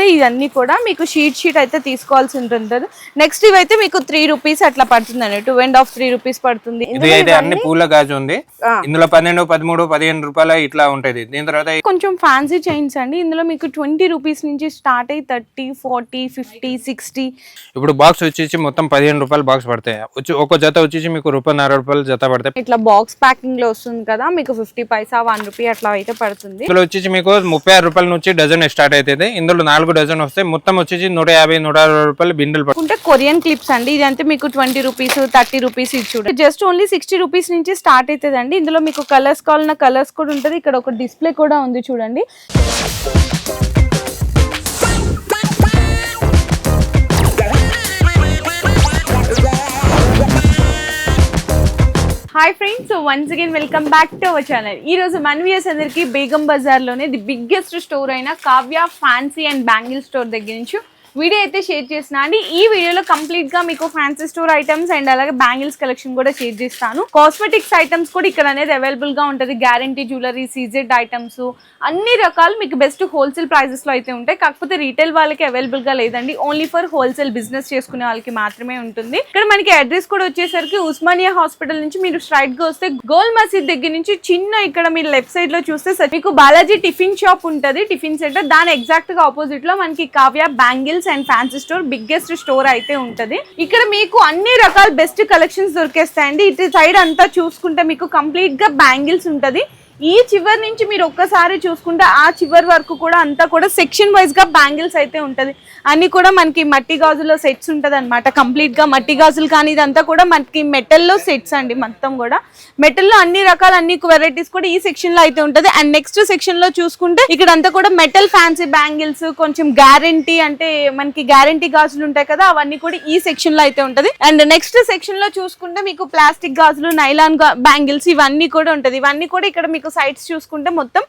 అంతే ఇవన్నీ కూడా మీకు షీట్ షీట్ అయితే తీసుకోవాల్సి ఉంటుంది నెక్స్ట్ ఇవైతే మీకు త్రీ రూపీస్ అట్లా పడుతుందండి. Two and half three rupees పడుతుంది. ఇది అయితే అన్ని పూల గాజు ఉంది. ఇందులో పన్నెండు పదమూడు పదిహేను రూపాయల ఇట్లా ఉంటది. దీని తర్వాత కొంచెం ఫ్యాన్సీ చైన్స్ అండి. ఇందులో మీకు ట్వంటీ రూపీస్ నుంచి స్టార్ట్ అయ్యి థర్టీ ఫార్టీ ఫిఫ్టీ సిక్స్టీ ఇప్పుడు బాక్స్ వచ్చేసి మొత్తం పదిహేను రూపాయలు బాక్స్ పడతాయి. వచ్చి ఒక జత వచ్చేసి మీకు రూపాయన్నర రూపాయలు జత పడతాయి. ఇట్లా బాక్స్ ప్యాకింగ్లో వస్తుంది కదా మీకు ఫిఫ్టీ పైసా వన్ రూపీ అట్లా అయితే పడుతుంది. ఇందులో వచ్చేసి మీకు ముప్పై ఆరు రూపాయల నుంచి డజన్ స్టార్ట్ అవుతుంది. ఇందులో నాలుగు డజన్ వస్తాయి. మొత్తం వచ్చేసి నూట యాభై నూట అరవై రూపాయలు బిండలు పడుతుంటే కొరియన్ క్లిప్స్ అండి. ఇది అంతే మీకు ట్వంటీ రూపీస్ థర్టీ రూపీస్ ఇచ్చి చూడండి. జస్ట్ ఓన్లీ సిక్స్టీ రూపీస్ నుంచి స్టార్ట్ అవుతుంది అండి ఇందులో మీకు కలర్స్ కావాలన్న కలర్స్ కూడా ఉంటుంది. ఇక్కడ ఒక డిస్ప్లే కూడా ఉంది చూడండి. Hi friends once again welcome back to our channel ఈ రోజు మన వ్యూస్ అందరికి బేగం బజార్లోనే ది బిగ్గెస్ట్ స్టోర్ అయిన Kavya fancy and bangle store దగ్గర నుంచి వీడియో అయితే షేర్ చేసిన అండి. ఈ వీడియోలో కంప్లీట్గా మీకు ఫ్యాన్సీ స్టోర్ ఐటమ్స్ అండ్ అలాగే బ్యాంగిల్స్ కలెక్షన్ కూడా షేర్ చేస్తాను. కాస్మెటిక్స్ ఐటమ్స్ కూడా ఇక్కడ అనేది అవైలబుల్గా ఉంటుంది. గ్యారంటీ జ్యువెలరీ సీజెడ్ ఐటమ్స్ అన్ని రకాలు మీకు బెస్ట్ హోల్సేల్ ప్రైజెస్లో అయితే ఉంటాయి. కాకపోతే రీటైల్ వాళ్ళకి అవైలబుల్గా లేదండి. ఓన్లీ ఫర్ హోల్సేల్ బిజినెస్ చేసుకునే వాళ్ళకి మాత్రమే ఉంటుంది. ఇక్కడ మనకి అడ్రస్ కూడా వచ్చేసరికి ఉస్మానియా హాస్పిటల్ నుంచి మీరు స్ట్రైట్గా వస్తే గోల్ మసీద్ దగ్గర నుంచి చిన్న ఇక్కడ మీరు లెఫ్ట్ సైడ్లో చూస్తే సరే మీకు బాలాజీ టిఫిన్ షాప్ ఉంటుంది. టిఫిన్ సెంటర్ దాని ఎగ్జాక్ట్గా ఆపోజిట్లో మనకి Kavya bangle bangles and fancy store biggest store అయితే ఉంటది. ఇక్కడ మీకు అన్ని రకాల బెస్ట్ కలెక్షన్స్ దొరికేస్తాయండి. ఇటు సైడ్ అంతా చూసుకుంటే మీకు కంప్లీట్గా బ్యాంగిల్స్ ఉంటది. ఈ చివరి నుంచి మీరు ఒక్కసారి చూసుకుంటే ఆ చివరి వరకు కూడా అంతా కూడా సెక్షన్ వైజ్గా బ్యాంగిల్స్ అయితే ఉంటది. అన్ని కూడా మనకి మట్టి గాజులో సెట్స్ ఉంటుంది అనమాట కంప్లీట్గా మట్టి గాజులు కానీ ఇదంతా కూడా మనకి మెటల్లో సెట్స్ అండి మొత్తం కూడా. మెటల్లో అన్ని రకాల అన్ని వెరైటీస్ కూడా ఈ సెక్షన్లో అయితే ఉంటది. అండ్ నెక్స్ట్ సెక్షన్లో చూసుకుంటే ఇక్కడ అంతా కూడా మెటల్ ఫ్యాన్సీ బ్యాంగిల్స్ కొంచెం గ్యారంటీ అంటే మనకి గ్యారంటీ గాజులు ఉంటాయి కదా అవన్నీ కూడా ఈ సెక్షన్లో అయితే ఉంటది. అండ్ నెక్స్ట్ సెక్షన్లో చూసుకుంటే మీకు ప్లాస్టిక్ గాజులు నైలాన్ బ్యాంగిల్స్ ఇవన్నీ కూడా ఉంటది. ఇవన్నీ కూడా ఇక్కడ మీకు సైట్స్ చూసుకుంటే మొత్తం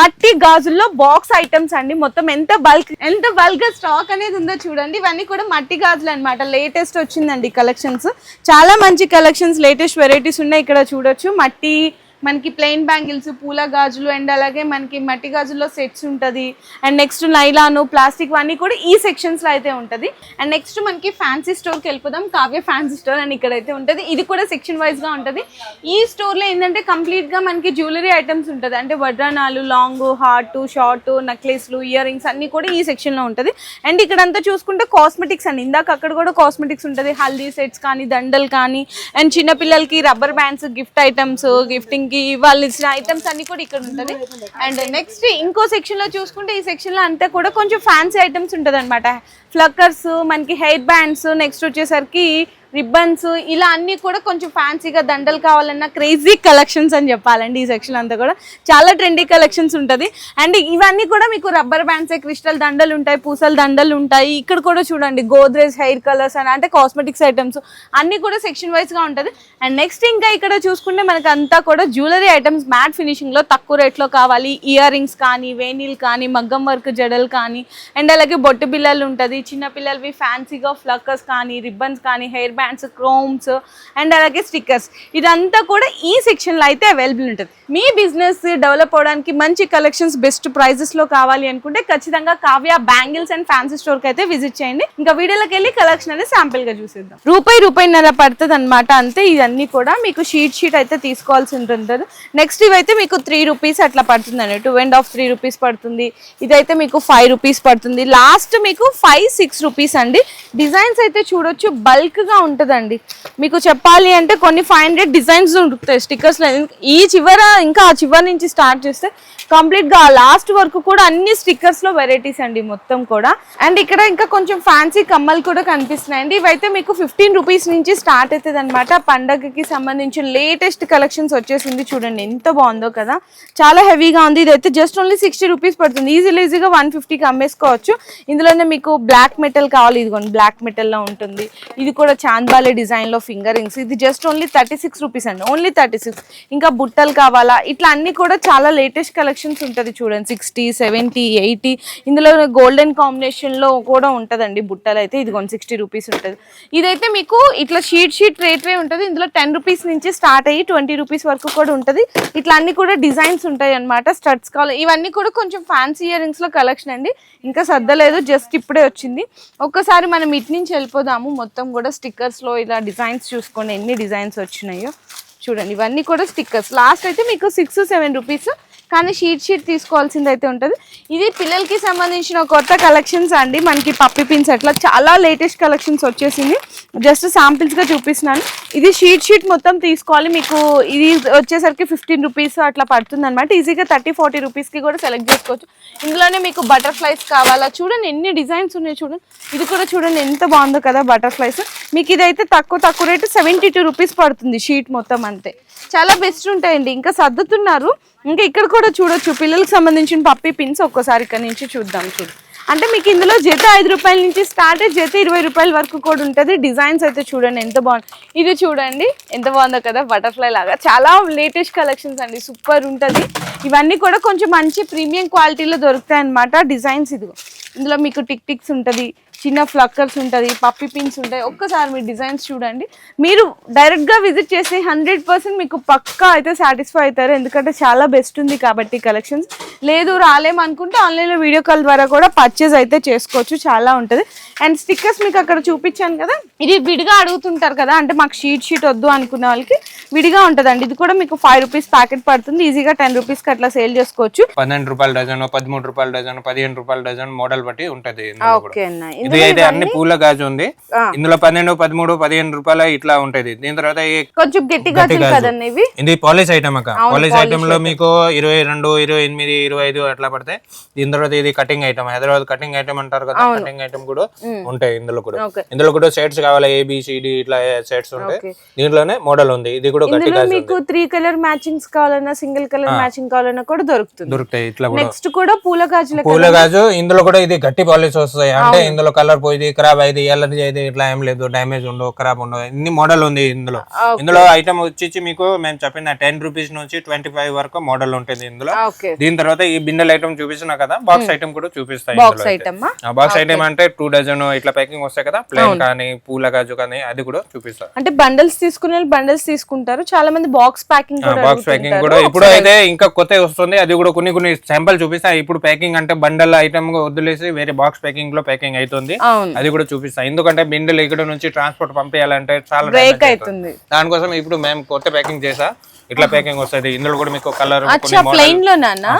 మట్టి గాజుల్లో బాక్స్ ఐటమ్స్ అండి. మొత్తం ఎంత బల్క్ ఎంత బల్క్ స్టాక్ అనేది ఉందో చూడండి. ఇవన్నీ కూడా మట్టి గాజులు అనమాట లేటెస్ట్ వచ్చిందండి కలెక్షన్స్ చాలా మంచి కలెక్షన్స్ లేటెస్ట్ వెరైటీస్ ఉన్నాయి. ఇక్కడ చూడొచ్చు. మట్టి మనకి ప్లెయిన్ బ్యాంగిల్స్ పూల గాజులు అండ్ అలాగే మనకి మట్టి గాజుల్లో సెట్స్ ఉంటుంది. అండ్ నెక్స్ట్ నైలాను ప్లాస్టిక్ అన్నీ కూడా ఈ సెక్షన్స్లో అయితే ఉంటుంది. అండ్ నెక్స్ట్ మనకి ఫ్యాన్సీ స్టోర్కి వెళ్ళిపోదాం. కావ్య ఫ్యాన్సీ స్టోర్ అని ఇక్కడైతే ఉంటుంది. ఇది కూడా సెక్షన్ వైజ్గా ఉంటుంది. ఈ స్టోర్లో ఏంటంటే కంప్లీట్గా మనకి జ్యువెలరీ ఐటమ్స్ ఉంటుంది. అంటే వడ్రానాలు లాంగ్ హార్ట్ షార్ట్ నెక్లెస్లు ఇయర్ రింగ్స్ అన్నీ కూడా ఈ సెక్షన్లో ఉంటుంది. అండ్ ఇక్కడంతా చూసుకుంటే కాస్మెటిక్స్ అండి. ఇందాక అక్కడ కూడా కాస్మెటిక్స్ ఉంటుంది. హల్దీ సెట్స్ కానీ దండలు కానీ అండ్ చిన్నపిల్లలకి rubber bands gift items gifting కి వాళ్ళు ఇచ్చిన ఐటమ్స్ అన్ని కూడా ఇక్కడ ఉంటుంది. అండ్ నెక్స్ట్ ఇంకో సెక్షన్లో చూసుకుంటే ఈ సెక్షన్లో అంతా కూడా కొంచెం ఫ్యాన్సీ ఐటమ్స్ ఉంటుంది అనమాట ఫ్లక్కర్స్ మనకి హెయిర్ బ్యాండ్స్ నెక్స్ట్ వచ్చేసరికి రిబ్బన్స్ ఇలా అన్ని కూడా కొంచెం ఫ్యాన్సీగా దండలు కావాలన్నా క్రేజీ కలెక్షన్స్ అని చెప్పాలండి ఈ సెక్షన్ అంతా కూడా. చాలా ట్రెండీ కలెక్షన్స్ ఉంటుంది. అండ్ ఇవన్నీ కూడా మీకు రబ్బర్ బ్యాండ్స్ క్రిస్టల్ దండలు ఉంటాయి పూసల దండలు ఉంటాయి. ఇక్కడ కూడా చూడండి గోద్రేజ్ హెయిర్ కలర్స్ అని అంటే కాస్మెటిక్స్ ఐటమ్స్ అన్ని కూడా సెక్షన్ వైజ్గా ఉంటుంది. అండ్ నెక్స్ట్ ఇంకా ఇక్కడ చూసుకుంటే మనకు అంతా కూడా జ్యువెలరీ ఐటమ్స్ మ్యాట్ ఫినిషింగ్లో తక్కువ రేట్లో కావాలి. ఇయర్ రింగ్స్ కానీ వేణీలు కానీ మగ్గం వర్క్ జడలు కానీ అండ్ అలాగే బొట్టు బిల్లలు ఉంటుంది. చిన్న పిల్లలవి ఫ్యాన్సీగా ఫ్లక్కర్స్ కానీ రిబ్బన్స్ కానీ హెయిర్ బ్యాండ్స్ క్రోమ్స్ అండ్ అలాగే స్టిక్కర్స్ ఇదంతా కూడా ఈ సెక్షన్లో అయితే అవైలబుల్ ఉంటుంది. మీ బిజినెస్ డెవలప్ అవడానికి మంచి కలెక్షన్స్ బెస్ట్ ప్రైజెస్లో కావాలి అనుకుంటే ఖచ్చితంగా కావ్య బ్యాంగిల్స్ అండ్ ఫ్యాన్సీ స్టోర్కి అయితే విజిట్ చేయండి. ఇంకా వీడియోలోకి వెళ్ళి కలెక్షన్ అనేది శాంపిల్గా చూసేద్దాం. రూపాయి రూపాయిన్నర పడుతుంది అనమాట అంతే ఇవన్నీ కూడా మీకు షీట్ షీట్ అయితే తీసుకోవాల్సి ఉంటుంది. నెక్స్ట్ ఇవైతే మీకు త్రీ రూపీస్ అట్లా పడుతుందండి. Two and half three rupees పడుతుంది. ఇదైతే మీకు ఫైవ్ రూపీస్ పడుతుంది. లాస్ట్ మీకు ఫైవ్ సిక్స్ రూపీస్ అండి. డిజైన్స్ అయితే చూడొచ్చు. బల్క్గా ఉంటుందండి. మీకు చెప్పాలి అంటే కొన్ని ఫైవ్ హండ్రెడ్ డిజైన్స్ దొరుకుతాయి స్టిక్కర్స్లో ఈ చివర ఇంకా ఆ చివరి నుంచి స్టార్ట్ చేస్తే కంప్లీట్గా లాస్ట్ వరకు కూడా అన్ని స్టిక్కర్స్లో వెరైటీస్ అండి మొత్తం కూడా. అండ్ ఇక్కడ ఇంకా కొంచెం ఫ్యాన్సీ కమ్మలు కూడా కనిపిస్తున్నాయండి. ఇవైతే మీకు ఫిఫ్టీన్ రూపీస్ నుంచి స్టార్ట్ అవుతుంది అనమాట పండగకి సంబంధించిన లేటెస్ట్ కలెక్షన్స్ వచ్చేసింది చూడండి ఎంత బాగుందో కదా. చాలా హెవీగా ఉంది. ఇదైతే జస్ట్ ఓన్లీ సిక్స్టీ రూపీస్ పడుతుంది. ఈజీలీ ఈజీగా వన్ ఫిఫ్టీకి అమ్మేసుకోవచ్చు. ఇందులోనే మీకు బ్లాక్ మెటల్ కావాలి. ఇదిగోండి బ్లాక్ మెటల్లో ఉంటుంది. ఇది కూడా చాలా చాంద్బాలే డిజైన్లో ఫింగరింగ్స్ ఇది just only thirty six rupees అండి. ఓన్లీ థర్టీ సిక్స్ ఇంకా బుట్టలు కావాలా? ఇట్లా అన్నీ కూడా చాలా లేటెస్ట్ కలెక్షన్స్ ఉంటుంది చూడండి. సిక్స్టీ సెవెంటీ ఎయిటీ ఇందులో గోల్డెన్ కాంబినేషన్లో కూడా ఉంటుందండి బుట్టలు అయితే. ఇది వన్ సిక్స్టీ రూపీస్ ఉంటుంది. ఇదైతే మీకు ఇట్లా షీట్ షీట్ రేట్ వే ఉంటుంది. ఇందులో టెన్ రూపీస్ నుంచి స్టార్ట్ అయ్యి ట్వంటీ రూపీస్ వరకు కూడా ఉంటుంది. ఇట్లా అన్ని కూడా డిజైన్స్ ఉంటాయి అనమాట స్టడ్స్ కావాలి. ఇవన్నీ కూడా కొంచెం ఫ్యాన్సీ ఇయర్ రింగ్స్లో కలెక్షన్ అండి. ఇంకా సర్దలేదు జస్ట్ ఇప్పుడే వచ్చింది. ఒక్కసారి మనం ఇటు నుంచి వెళ్ళిపోదాము. మొత్తం కూడా స్టిక్కర్స్ లో ఇలా డిజైన్స్ చూసుకోండి ఎన్ని డిజైన్స్ వచ్చినాయో చూడండి. ఇవన్నీ కూడా స్టిక్కర్స్ లాస్ట్ అయితే మీకు సిక్స్ సెవెన్ రూపీస్ కానీ షీట్ షీట్ తీసుకోవాల్సింది అయితే ఉంటుంది. ఇది పిల్లలకి సంబంధించిన కొత్త కలెక్షన్స్ అండి. మనకి పప్పి పిన్స్ అట్లా చాలా లేటెస్ట్ కలెక్షన్స్ వచ్చేసింది. జస్ట్ శాంపిల్స్గా చూపిస్తున్నాను. ఇది షీట్ షీట్ మొత్తం తీసుకోవాలి. మీకు ఇది వచ్చేసరికి ఫిఫ్టీన్ రూపీస్ అట్లా పడుతుంది అనమాట ఈజీగా థర్టీ ఫార్టీ రూపీస్కి కూడా సెలెక్ట్ చేసుకోవచ్చు. ఇందులోనే మీకు బటర్ఫ్లైస్ కావాలా? చూడండి ఎన్ని డిజైన్స్ ఉన్నాయి చూడండి. ఇది కూడా చూడండి ఎంత బాగుందో కదా బటర్ఫ్లైస్ మీకు ఇదైతే తక్కువ తక్కువ రేటు సెవెంటీ టూ రూపీస్ పడుతుంది షీట్ మొత్తం అంతే. చాలా బెస్ట్ ఉంటాయండి. ఇంకా సర్దుతున్నారు. ఇంకా ఇక్కడ కూడా చూడొచ్చు. పిల్లలకు సంబంధించిన పప్పి పిన్స్ ఒక్కసారి ఇక్కడ నుంచి చూద్దాం చూడు. అంటే మీకు ఇందులో జత ఐదు రూపాయల నుంచి స్టార్ట్ జత ఇరవై రూపాయల వరకు కూడా ఉంటుంది. డిజైన్స్ అయితే చూడండి ఎంత బాగుంది ఇది చూడండి. ఎంత బాగుందో కదా బటర్ఫ్లై లాగా. చాలా లేటెస్ట్ కలెక్షన్స్ అండి. సూపర్ ఉంటుంది. ఇవన్నీ కూడా కొంచెం మంచి ప్రీమియం క్వాలిటీలో దొరుకుతాయి అన్నమాట డిజైన్స్ ఇదిగో. ఇందులో మీకు టిక్ టిక్స్ ఉంటుంది. చిన్న ఫ్లక్కర్స్ ఉంటుంది పప్పి పిన్స్ ఉంటాయి. ఒక్కసారి మీరు డిజైన్స్ చూడండి. మీరు డైరెక్ట్గా విజిట్ చేసి హండ్రెడ్ పర్సెంట్ మీకు పక్కా అయితే సాటిస్ఫై అవుతారు. ఎందుకంటే చాలా బెస్ట్ ఉంది కాబట్టి కలెక్షన్స్ లేదు రాలేమనుకుంటే ఆన్లైన్లో వీడియో కాల్ ద్వారా కూడా పర్చేజ్ అయితే చేసుకోవచ్చు. చాలా ఉంటుంది. అండ్ స్టిక్కర్స్ మీకు అక్కడ చూపించాను కదా. ఇది విడిగా అడుగుతుంటారు కదా. అంటే మాకు షీట్ షీట్ వద్దు అనుకునే వాళ్ళకి విడిగా ఉంటుందండి. ఇది కూడా మీకు ఫైవ్ రూపీస్ ప్యాకెట్ పడుతుంది. ఈజీగా టెన్ రూపీస్కి అట్లా సేల్ చేసుకోవచ్చు. పన్నెండు రూపాయల డజన్ పదమూడు రూపాయల డజన్ పదిహేను రూపాయల డజన్ మోడల్ బట్టి ఉంటది. ఓకే అన్న. ఇది అయితే అన్ని పూల గాజు ఉంది. ఇందులో పన్నెండు పదమూడు పదిహేను రూపాయల ఇట్లా ఉంటది దీని తర్వాత కొంచెం గట్టి గాజు. ఇది పాలిష్ ఐటమ్ అక్క. Polish item. లో మీకు ఇరవై రెండు ఇరవై ఎనిమిది ఇరవై ఐదు అట్లా పడతాయి దీని తర్వాత ఇది cutting item. Hyderabad cutting item అంటారు కదా కటింగ్ ఐటమ్ కూడా ఉంటాయి ఇందులో కూడా. ఇందులో కూడా సెట్స్ కావాలి ఏబిసిడి ఇట్లా సెట్స్ ఉంటాయి. దీంట్లోనే మోడల్ ఉంది. ఇది కూడా గట్టి గాజు మీకు త్రీ కలర్ మ్యాచింగ్స్ కావాలన్నా సింగిల్ కలర్ మ్యాచింగ్ కావాలన్నా కూడా దొరుకుతుంది. దొరుకుతాయి ఇట్లా కూడా. నెక్స్ట్ కూడా పూల గాజుల పూల గాజు ఇందులో కూడా ఇది గట్టి పాలిష్ వస్తాయి? అంటే ఇందులో కలర్ పోయింది ఖరాబ్ అయింది ఎల్లరి అయింది ఇట్లా ఏం లేదు డ్యామేజ్ ఉండవు ఖరాబ్ ఉండవు ఇన్ని మోడల్ ఉంది ఇందులో. ఇందులో ఐటమ్ వచ్చి మీకు మేము చెప్పిన టెన్ రూపీస్ నుంచి ట్వంటీ ఫైవ్ వరకు మోడల్ ఉంటుంది ఇందులో. దీని తర్వాత ఈ బిండెల్ ఐటమ్ చూపిస్తున్నా కదా బాక్స్ ఐటమ్ కూడా చూపిస్తాయి బాక్స్ ఐటమ్ అంటే టూ డజన్ ఇట్లా ప్యాకింగ్ వస్తాయి కదా ప్లేన్ కానీ పూల గాజు కానీ అది కూడా చూపిస్తా అంటే బండల్స్ తీసుకునే బండల్స్ తీసుకుంటారు చాలా మంది బాక్స్ ప్యాకింగ్ బాక్స్ ప్యాకింగ్ కూడా ఇప్పుడు అయితే ఇంకా కొత్త వస్తుంది అది కూడా కొన్ని కొన్ని శాంపుల్ చూపిస్తా ఇప్పుడు ప్యాకింగ్ అంటే బండల్ ఐటమ్ వదిలేసి వేరే బాక్స్ ప్యాకింగ్లో ప్యాకింగ్ అవుతుంది. అవును. అది కూడా చూపిస్తా. ఎందుకంటే బిండెలు ఇక్కడ నుంచి ట్రాన్స్పోర్ట్ పంపించాలంటే చాలా బ్రేక్ అవుతుంది. దానికోసం ఇప్పుడు మేము కొత్త ప్యాకింగ్ చేసా. ఇట్లా ప్యాకింగ్ వస్తుంది. ఇందులో కూడా మీకు కలర్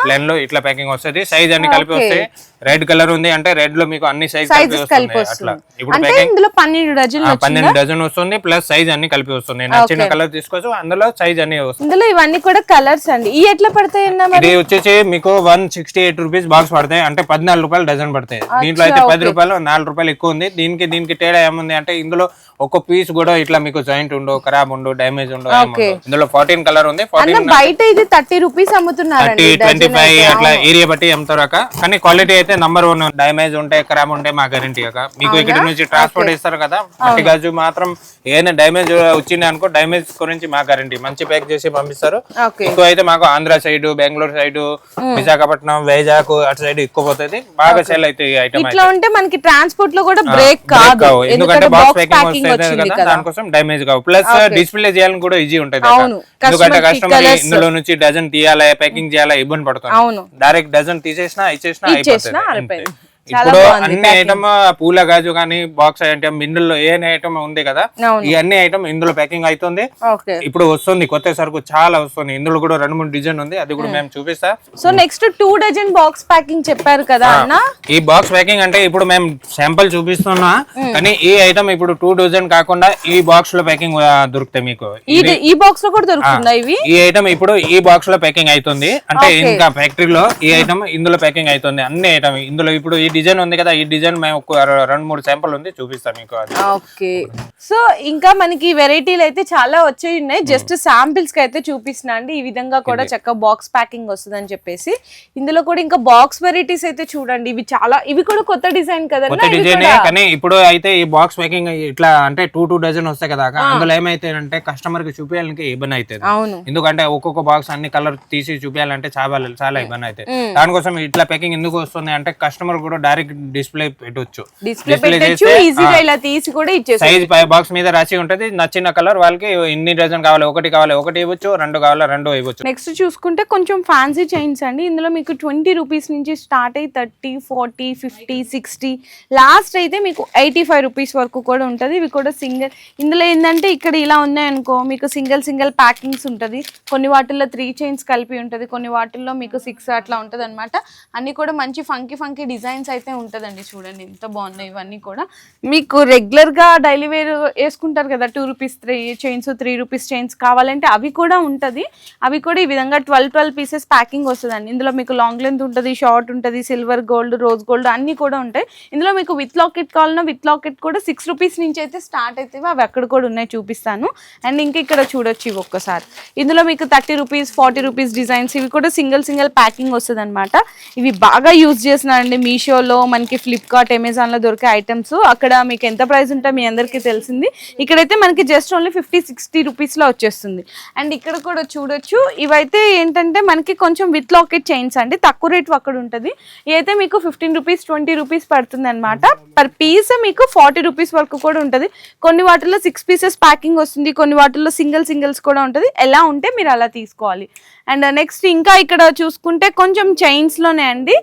ప్లెయిన్లో ఇట్లా ప్యాకింగ్ వస్తుంది. సైజ్ అన్ని కలిపి వస్తాయి రెడ్ కలర్ ఉంది అంటే రెడ్లో మీకు అన్ని సైజ్ కలిపి అట్లా. ఇప్పుడు ఇందులో పన్నెండు డజన్ వస్తుంది ప్లస్ సైజ్ అన్ని కలిపి వస్తుంది నచ్చిన కలర్ తీసుకోవచ్చు అందులో సైజ్ అన్ని వస్తుంది. ఇందులో ఇవన్నీ కూడా కలర్స్ అండి. ఈ ఎట్లా పడతాయి ఇది వచ్చేసి మీకు one sixty eight rupees box పడతాయి. అంటే పద్నాలుగు రూపాయలు డజన్ పడతాయి. దీంట్లో అయితే పది రూపాయలు నాలుగు రూపాయలు ఎక్కువ ఉంది. దీనికి దీనికి తేడా ఏముంది అంటే ఇందులో ఒక పీస్ కూడా ఇట్లా మీకు జాయింట్ ఉండవు ఖరాబ్ డ్యామేజ్ ఉండవు ఏం ఉండవు. ఇందులో ఫార్టీన్ కలర్ ఉంది. బయట ఇది థర్టీ రూపీస్ అమ్ముతున్నారండి థర్టీ ట్వంటీ ఫైవ్ అట్లా ఏరియా బట్టి అమ్ముతారు కానీ క్వాలిటీ అయితే నంబర్ వన్ డ్యామేజ్ ఉంటాయి ఖరాబ్ ఉంటాయి మా గ్యారంటీ అక్క. మీకు ఇక్కడ నుంచి ట్రాన్స్పోర్ట్ ఇస్తారు కదా మట్టి గాజు మాత్రం ఏదైనా డ్యామేజ్ వచ్చింది అనుకో డ్యామేజ్ గురించి మా గ్యారంటీ మంచి ప్యాక్ చేసి పంపిస్తారు. ఎక్కువ అయితే మాకు ఆంధ్ర సైడ్ బెంగళూరు సైడ్ విశాఖపట్నం వైజాగ్ అటు సైడ్ ఎక్కువ పోతుంది. బాగా సెల్ అయితే ఐటమ్ ఇట్లా ఉంటే మనకి ట్రాన్స్పోర్ట్లో కూడా బ్రేక్ కాదు. ఎందుకంటే బాక్స్ ప్యాకింగ్ వస్తుంది కదా కదా. దానికోసం డ్యామేజ్ కావు. ప్లస్ డిస్ప్లే చేయాలని కూడా ఈజీ ఉంటది. ఎందుకంటే కస్టమర్ ఇందులో నుంచి డజన్ తీయాలా ప్యాకింగ్ చేయాలా ఇబ్బంది పడుతుంది డైరెక్ట్ డజన్ తీసేసినా ఇచ్చేసినా ఇచ్చేసినా ఇప్పుడు అన్ని ఐటమ్ పూల గాజు కానీ బాక్స్ ఐటమ్ ఇందులో ఏ ఐటమ్ ఉంది కదా ఈ అన్ని ఐటమ్ ఇందులో ప్యాకింగ్ అవుతుంది ఇప్పుడు వస్తుంది కొత్త సరుకు చాలా వస్తుంది. ఇందులో కూడా రెండు మూడు డిజైన్ ఉంది. అది కూడా మేము చూపిస్తా. So next two dozen box packing చెప్పారు కదా అన్న? ఈ బాక్స్ ప్యాకింగ్ అంటే ఇప్పుడు మేము శాంపుల్ చూపిస్తున్నా. కానీ ఈ ఐటమ్ ఇప్పుడు టూ డజన్ కాకుండా ఈ బాక్స్లో ప్యాకింగ్ దొరుకుతాయి మీకు. ఇది ఈ బాక్స్లో కూడా దొరుకుతుందా ఇవి? ఈ ఐటమ్ ఇప్పుడు ఈ బాక్స్లో ప్యాకింగ్ అవుతుంది. అంటే ఇంకా ఫ్యాక్టరీలో ఈ ఐటమ్ ఇందులో ప్యాకింగ్ అవుతుంది. అన్ని ఐటమ్ ఇందులో ఇప్పుడు ఈ డిజైన్ ఉంది కదా ఈ డిజైన్ మేము ఒక రెండు మూడు శాంపుల్ ఉంది చూపిస్తాం మీకు అది. ఓకే. సో ఇంకా మనకి వెరైటీలు అయితే చాలా వచ్చాయి ఉన్నాయి. జస్ట్ శాంపిల్స్కి అయితే చూపిస్తున్నా అండి. ఈ విధంగా కూడా చక్కగా బాక్స్ ప్యాకింగ్ వస్తుంది అని చెప్పేసి. ఇందులో కూడా ఇంకా బాక్స్ వెరైటీస్ అయితే చూడండి. ఇవి చాలా ఇవి కూడా కొత్త డిజైన్ కొత్త కదన్నా ఇవి డిజైన్ కానీ ఇప్పుడు అయితే ఈ బాక్స్ ప్యాకింగ్ ఇట్లా అంటే టూ టూ డజన్ వస్తాయి కదా. అందులో ఏమైతే అంటే కస్టమర్కి చూపించాలంటే ఇబ్బంది అవుతుంది అవును. ఎందుకంటే ఒక్కొక్క బాక్స్ అన్ని కలర్ తీసి చూపించాలంటే చాలా చాలా ఇబ్బంది అవుతుంది దానికోసం ఇట్లా ప్యాకింగ్ ఎందుకు వస్తుంది అంటే కస్టమర్ కూడా డైరెక్ట్ డిస్ప్లే పెట్టొచ్చు. డిస్ప్లే పెట్టచ్చు ఈజీగా ఇలా తీసి కూడా ఇచ్చేసి సైజ్ బాక్స్ మీద రాసి ఉంటది నచ్చిన కలర్ వాళ్ళకి ఇన్ని డజన్ కావాలి ఒకటి కావాలి ఒకటి ఇవ్వచ్చు రెండు కావాలి రెండు ఇవ్వచ్చు. నెక్స్ట్ చూసుకుంటే కొంచెం ఫ్యాన్సీ చైన్స్ అండి. ఇందులో మీకు ట్వంటీ రూపీస్ నుంచి స్టార్ట్ అయ్యి thirty forty fifty sixty last అయితే మీకు ఎయిటీ ఫైవ్ రూపీస్ వరకు కూడా ఉంటుంది. ఇవి కూడా సింగిల్ ఇందులో ఏంటంటే ఇక్కడ ఇలా ఉన్నాయనుకో మీకు సింగిల్ సింగిల్ ప్యాకింగ్స్ ఉంటుంది. కొన్ని వాటిల్లో త్రీ చైన్స్ కలిపి ఉంటుంది. కొన్ని వాటిల్లో మీకు సిక్స్ అట్లా ఉంటుంది అనమాట అన్ని కూడా మంచి ఫంకీ ఫంకీ డిజైన్స్ అయితే ఉంటుందండి చూడండి ఎంత బాగున్నాయి ఇవన్నీ కూడా. మీకు రెగ్యులర్గా డైలీ వేర్ వేసుకుంటారు కదా two rupees three chains three rupees chains కావాలంటే అవి కూడా ఉంటుంది. అవి కూడా ఈ విధంగా ట్వెల్వ్ ట్వెల్వ్ పీసెస్ ప్యాకింగ్ వస్తుందండి. ఇందులో మీకు లాంగ్ లెంత్ ఉంటుంది షార్ట్ ఉంటుంది సిల్వర్ గోల్డ్ రోజ్ గోల్డ్ అన్నీ కూడా ఉంటాయి. ఇందులో మీకు విత్ లాకెట్ కావాలన్నా విత్ లాకెట్ కూడా సిక్స్ రూపీస్ నుంచి అయితే స్టార్ట్ అవుతాయి. అవి అక్కడ కూడా ఉన్నాయి చూపిస్తాను. అండ్ ఇంకా ఇక్కడ చూడొచ్చు ఇవి ఒక్కసారి. ఇందులో మీకు thirty rupees forty rupees designs ఇవి కూడా సింగిల్ సింగిల్ ప్యాకింగ్ వస్తుంది ఇవి బాగా యూజ్ చేస్తున్నారండి మీషోలో మనకి ఫ్లిప్కార్ట్ అమెజాన్లో దొరికే ఐటమ్స్ అక్కడ మీకు ఎంత ప్రైస్ ఉంటే మీ అందరికీ తెలిసింది. ఇక్కడైతే మనకి జస్ట్ ఓన్లీ ఫిఫ్టీ సిక్స్టీ రూపీస్లో వచ్చేస్తుంది. అండ్ ఇక్కడ కూడా చూడొచ్చు. ఇవైతే ఏంటంటే మనకి కొంచెం విత్ లాకెట్ చైన్స్ అండి. తక్కువ రేటు అక్కడ ఉంటుంది. ఇదైతే మీకు ఫిఫ్టీన్ రూపీస్ ట్వంటీ రూపీస్ పడుతుంది అనమాట పర్ పీస్ మీకు ఫార్టీ రూపీస్ వరకు కూడా ఉంటుంది. కొన్ని వాటిల్లో సిక్స్ పీసెస్ ప్యాకింగ్ వస్తుంది. కొన్ని వాటిల్లో సింగిల్ సింగిల్స్ కూడా ఉంటుంది. ఎలా ఉంటే మీరు అలా తీసుకోవాలి. అండ్ నెక్స్ట్ ఇంకా ఇక్కడ చూసుకుంటే కొంచెం చైన్స్లోనే అండి.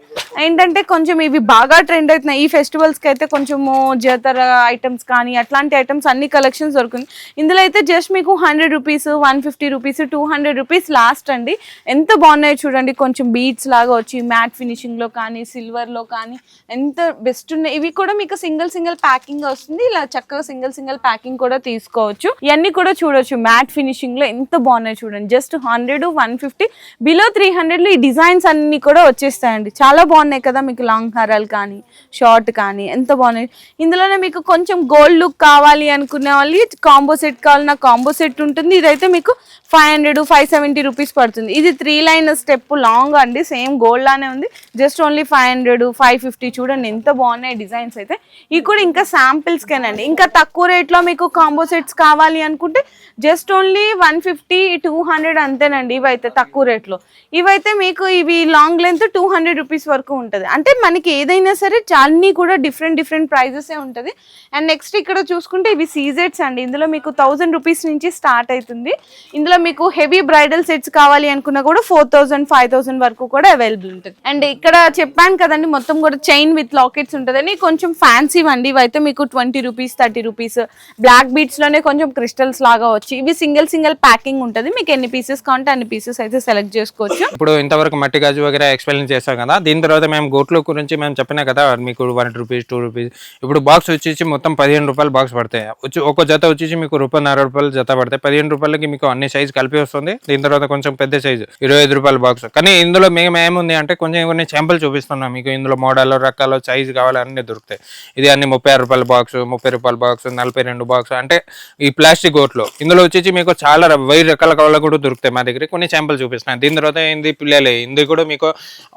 ఏంటంటే కొంచెం ఇవి బాగా ట్రెండ్ అవుతున్నాయి. ఈ ఫెస్టివల్స్కి అయితే కొంచెము జాతర ఐటమ్స్ కానీ అట్లాంటి ఐటమ్స్ అన్ని కలెక్షన్స్ దొరుకుతుంది. ఇందులో అయితే జస్ట్ మీకు hundred rupees one fifty rupees two hundred rupees last అండి. ఎంత బాగున్నాయో చూడండి. కొంచెం బీట్స్ లాగా వచ్చి మ్యాట్ ఫినిషింగ్లో కానీ సిల్వర్లో కానీ ఎంత బెస్ట్ ఉన్నాయి. ఇవి కూడా మీకు సింగిల్ సింగిల్ ప్యాకింగ్ వస్తుంది. ఇలా చక్కగా సింగిల్ సింగిల్ ప్యాకింగ్ కూడా తీసుకోవచ్చు. ఇవన్నీ కూడా చూడొచ్చు. మ్యాట్ ఫినిషింగ్లో ఎంత బాగున్నాయి చూడండి. Just hundred one fifty. Below three హండ్రెడ్లో ఈ డిజైన్స్ అన్ని కూడా వచ్చేస్తాయండి. చాలా బాగున్నాయి కదా మీకు లాంగ్ హారాలు. కానీ షార్ట్ కానీ ఎంత బాగున్నాయి. ఇందులోనే మీకు కొంచెం గోల్డ్ లుక్ కావాలి అనుకునే వాళ్ళు కాంబో సెట్ కావాలన్నా కాంబో సెట్ ఉంటుంది. ఇదైతే మీకు five hundred five seventy rupees పడుతుంది. ఇది త్రీ లైన్ స్టెప్ లాంగ్ అండి సేమ్ గోల్డ్ లానే ఉంది. Just only five hundred five fifty చూడండి ఎంత బాగున్నాయి డిజైన్స్ అయితే. ఇవి కూడా ఇంకా శాంపిల్స్కేనండి. ఇంకా తక్కువ రేట్లో మీకు కాంబో సెట్స్ కావాలి అనుకుంటే just only one fifty two hundred అంతేనండి ఇవైతే తక్కువ రేట్లో. ఇవైతే మీకు ఇవి long length two hundred rupees వరకు ఉంటుంది. అంటే మనకి ఏదైనా సరే అన్నీ కూడా డిఫరెంట్ డిఫరెంట్ ప్రైజెసే ఉంటుంది. అండ్ నెక్స్ట్ ఇక్కడ చూసుకుంటే ఇవి సీజెట్స్ అండి. ఇందులో మీకు థౌజండ్ రూపీస్ నుంచి స్టార్ట్ అవుతుంది ఇందులో మీకు హెవీ బ్రైడల్ సెట్స్ కావాలి అనుకున్నా కూడా ఫోర్ థౌసండ్ ఫైవ్ థౌసండ్ వరకు కూడా అవైలబుల్ ఉంటుంది. అండ్ ఇక్కడ చెప్పాను కదండి మొత్తం కూడా చైన్ విత్ లాకెట్స్ ఉంటుందని. కొంచెం ఫ్యాన్సీ అండి ఇవైతే మీకు twenty rupees thirty rupees black బీట్స్లోనే కొంచెం క్రిస్టల్స్ లాగా వచ్చి ఇవి సింగిల్ సింగిల్ ప్యాకింగ్ ఉంటుంది. మీకు ఎన్ని పీసెస్ కావాలంటే అన్ని పీసెస్ అయితే సెలెక్ట్ చేసుకోవచ్చు. ఇప్పుడు ఇంతవరకు మట్టి గాజు వగేరా ఎక్స్ప్లెయిన్ చేస్తాం కదా దీని తర్వాత మేము గోట్లు గురించి మేము చెప్పినా కదా మీకు వన్ రూపీస్ టూ రూపీస్ ఇప్పుడు బాక్స్ వచ్చేసి మొత్తం పదిహేను రూపాయలు బాక్స్ పడతాయి. వచ్చి ఒక జత వచ్చేసి మీకు రూపాయన్నర రూపాయలు జత పడతాయి. పదిహేను రూపాయలకి మీకు అన్ని సైజ్ కలిపి వస్తుంది. దీని తర్వాత కొంచెం పెద్ద సైజు ఇరవై ఐదు రూపాయల బాక్స్ కానీ ఇందులో మేము ఏముంది అంటే కొంచెం కొన్ని శాంపుల్ చూపిస్తున్నాం. మీకు ఇందులో మోడల్ రకాలు సైజ్ కావాలి అన్ని దొరుకుతాయి. ఇది అన్ని ముప్పై రూపాయల బాక్స్ ముప్పై రూపాయల బాక్స్ నలభై రెండు బాక్స్ అంటే ఈ ప్లాస్టిక్ గోట్లో ఇందులో వచ్చేసి మీకు చాలా వెయ్యి రకాల కావాలి కూడా దొరుకుతాయి మా దగ్గర. కొన్ని శాంపుల్ చూపిస్తున్నాయి దీని తర్వాత ఏంది పిల్లలే? ఇంది కూడా మీకు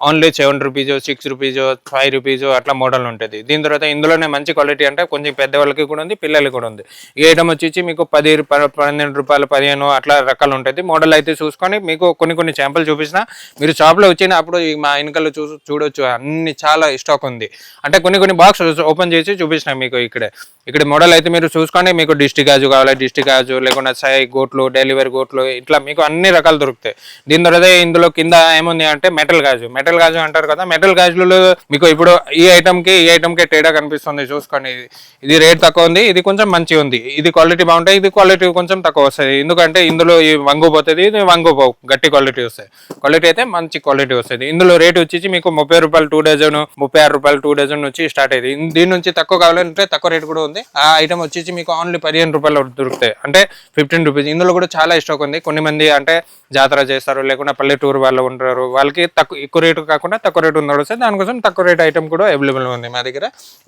only seven rupees six rupees five rupees అట్లా మోడల్ ఉంటుంది. దీని తర్వాత ఇందులోనే మంచి క్వాలిటీ అంటే కొంచెం పెద్దవాళ్ళకి కూడా ఉంది పిల్లలకి కూడా ఉంది. ఈ ఐటమ్ వచ్చేసి మీకు పది రూపాయలు పన్నెండు రూపాయలు పదిహేను అట్లా రకాలు ఉంటుంది. మోడల్ అయితే చూసుకొని మీకు కొన్ని కొన్ని శాంపుల్ చూపించిన మీరు షాప్లో వచ్చిన అప్పుడు మా వెనకాల చూ చూడొచ్చు. అన్ని చాలా స్టాక్ ఉంది. అంటే కొన్ని కొన్ని బాక్స్ ఓపెన్ చేసి చూపించిన మీకు ఇక్కడే. ఇక్కడ మోడల్ అయితే మీరు చూసుకొని మీకు డిస్టిక్ గాజు కావాలి డిస్టిక్ గాజు లేకుండా సై గోట్లు డెలివరీ గోట్లు ఇట్లా మీకు అన్ని రకాలు దొరుకుతాయి. దీని తర్వాత ఇందులో కింద ఏముంది అంటే మెటల్ గాజు. మెటల్ గాజు అంటారు కదా మెటల్ గాజులు మీకు ఇప్పుడు ఈ ఐటమ్కి ఈ ఐటమ్కి తేడా కనిపిస్తుంది చూసుకోండి. ఇది ఇది రేట్ తక్కువ ఉంది ఇది కొంచెం మంచి ఉంది. ఇది క్వాలిటీ బాగుంటాయి ఇది క్వాలిటీ కొంచెం తక్కువ వస్తుంది. ఎందుకంటే ఇందులో ఈ వంగు పోతుంది ఇది వంగు పోవు గట్టి క్వాలిటీ వస్తాయి. క్వాలిటీ అయితే మంచి క్వాలిటీ వస్తుంది. ఇందులో రేట్ వచ్చేసి మీకు ముప్పై రూపాయలు టూ డజన్ ముప్పై ఆరు రూపాయలు టూ డజన్ నుంచి స్టార్ట్ అయింది దీని నుంచి తక్కువ కావాలంటే తక్కువ రేట్ కూడా ఉంది. ఆ ఐటమ్ వచ్చేసి మీకు ఓన్లీ పదిహేను రూపాయలు దొరుకుతాయి. అంటే ఫిఫ్టీన్ రూపీస్. ఇందులో కూడా చాలా స్టాక్ ఉంది. కొన్ని మంది అంటే జాతర చేస్తారు లేకుండా పల్లెటూరు వాళ్ళు ఉంటారు. వాళ్ళకి తక్కువ ఎక్కువ రేటు కాకుండా తక్కువ రేటు ఉండడం వస్తే దానికోసం తక్కువ రేట్ ఐటమ్ కూడా అవైలబుల్ ఉంది మా దగ్గర.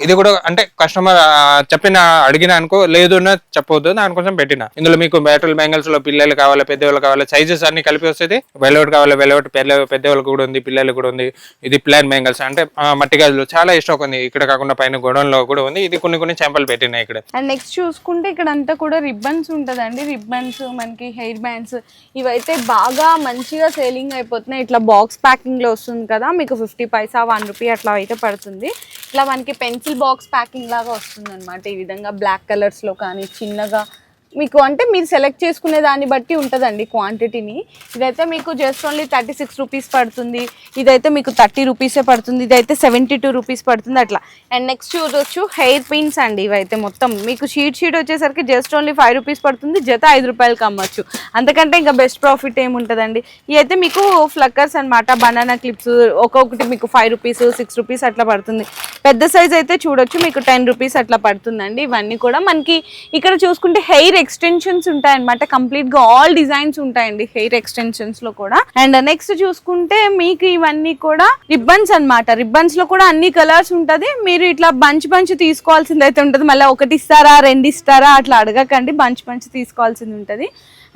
ఇది కూడా అంటే కస్టమర్ చెప్పిన అడిగిన అనుకో లేదు చెప్పవద్దు దానికోసం పెట్టిన. ఇందులో మీకు బ్యాటల్ బ్యాంగిల్స్లో పిల్లలు కావాలి పెద్దవాళ్ళు కావాలి సైజెస్ అన్ని కలిపి వస్తుంది వెలౌట్ కావాలి వెలౌట్ పెద్ద కూడా ఉంది పిల్లలు కూడా ఉంది. ఇది ప్లాన్ బ్యాంగిల్స్ అంటే మట్టి గాజులు చాలా స్టాక్ ఉంది. ఇక్కడ కాకుండా పైన గోడౌన్లో కూడా ఉంది. ఇది కొన్ని కొన్ని చెంపలు పెట్టినాయి ఇక్కడ. అండ్ నెక్స్ట్ చూసుకుంటే ఇక్కడ అంతా కూడా రిబ్బన్స్ ఉంటదండి. రిబ్బన్స్ మనకి హెయిర్ బ్యాండ్స్ ఇవైతే బాగా మంచిగా సేలింగ్ అయిపోతున్నాయి. ఇట్లా బాక్స్ ప్యాకింగ్లో వస్తుంది కదా మీకు ఫిఫ్టీ పైసా వన్ రూపీ అట్లా అయితే పడుతుంది. ఇట్లా మనకి పెన్సిల్ బాక్స్ ప్యాకింగ్ లాగా వస్తుంది అనమాట ఈ విధంగా బ్లాక్ కలర్స్లో కానీ చిన్నగా మీకు అంటే మీరు సెలెక్ట్ చేసుకునే దాన్ని బట్టి ఉంటుందండి క్వాంటిటీని ఇదైతే మీకు just only thirty six rupees పడుతుంది. ఇదైతే మీకు థర్టీ రూపీసే పడుతుంది. ఇదైతే సెవెంటీ టూ రూపీస్ పడుతుంది అట్లా. అండ్ నెక్స్ట్ చూడొచ్చు హెయిర్ పిన్స్ అండి ఇవైతే మొత్తం. మీకు షీట్ షీట్ వచ్చేసరికి జస్ట్ ఓన్లీ ఫైవ్ రూపీస్ పడుతుంది. జత ఐదు రూపాయలకి అమ్మచ్చు. అంతకంటే ఇంకా బెస్ట్ ప్రాఫిట్ ఏముంటుందండి? ఇవైతే మీకు ఫ్లక్కర్స్ అన్నమాట. బనానా క్లిప్స్ ఒక్కొక్కటి మీకు ఫైవ్ రూపీస్ సిక్స్ రూపీస్ అట్లా పడుతుంది. పెద్ద సైజ్ అయితే చూడొచ్చు. మీకు టెన్ రూపీస్ అట్లా పడుతుందండి. ఇవన్నీ కూడా మనకి ఇక్కడ చూసుకుంటే హెయిర్ ఎక్స్టెన్షన్స్ ఉంటాయన్నమాట. కంప్లీట్గా ఆల్ డిజైన్స్ ఉంటాయండి హెయిర్ ఎక్స్టెన్షన్స్లో కూడా. అండ్ నెక్స్ట్ చూసుకుంటే మీకు ఇవన్నీ కూడా రిబ్బన్స్ అనమాట రిబ్బన్స్లో కూడా అన్ని కలర్స్ ఉంటది. మీరు ఇట్లా బంచ్ బంచ్ తీసుకోవాల్సింది అయితే ఉంటుంది. మళ్ళీ ఒకటి ఇస్తారా రెండు ఇస్తారా అట్లా అడగకండి. బంచ్ బంచ్ తీసుకోవాల్సింది ఉంటుంది.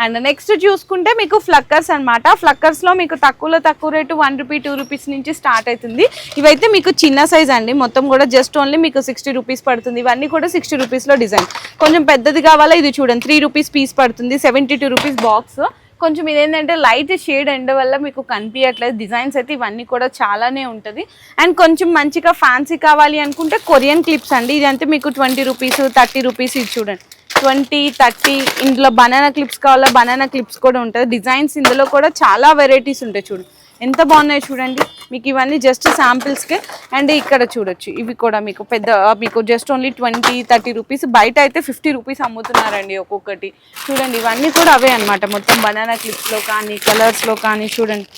అండ్ నెక్స్ట్ చూసుకుంటే మీకు ఫ్లక్కర్స్ అనమాట ఫ్లక్కర్స్లో మీకు తక్కువలో తక్కువ రేటు వన్ రూపీ టూ రూపీస్ నుంచి స్టార్ట్ అవుతుంది. ఇవైతే మీకు చిన్న సైజ్ అండి. మొత్తం కూడా జస్ట్ ఓన్లీ మీకు సిక్స్టీ రూపీస్ పడుతుంది. ఇవన్నీ కూడా సిక్స్టీ రూపీస్లో డిజైన్. కొంచెం పెద్దది కావాలా? ఇది చూడండి. త్రీ రూపీస్ పీస్ పడుతుంది. Seventy two rupees box. కొంచెం ఇదేంటంటే లైట్ షేడ్ ఎండ వల్ల మీకు కనిపించట్లేదు. డిజైన్స్ అయితే ఇవన్నీ కూడా చాలానే ఉంటుంది. అండ్ కొంచెం మంచిగా ఫ్యాన్సీ కావాలి అనుకుంటే కొరియన్ క్లిప్స్ అండి. ఇది అంటే మీకు ట్వంటీ రూపీస్ థర్టీ రూపీస్ ఇది చూడండి. ట్వంటీ థర్టీ ఇందులో బనానా క్లిప్స్ కావాలా? బనానా క్లిప్స్ కూడా ఉంటుంది. డిజైన్స్ ఇందులో కూడా చాలా వెరైటీస్ ఉంటాయి చూడు. ఎంత బాగున్నాయి చూడండి. మీకు ఇవన్నీ జస్ట్ శాంపిల్స్కే అండ్ ఇక్కడ చూడొచ్చు. ఇవి కూడా మీకు పెద్ద మీకు just only twenty thirty rupees. బయట అయితే ఫిఫ్టీ రూపీస్ అమ్ముతున్నారండి ఒక్కొక్కటి. చూడండి ఇవన్నీ కూడా అవే అనమాట మొత్తం బనానా క్లిప్స్లో కానీ కలర్స్లో కానీ చూడండి.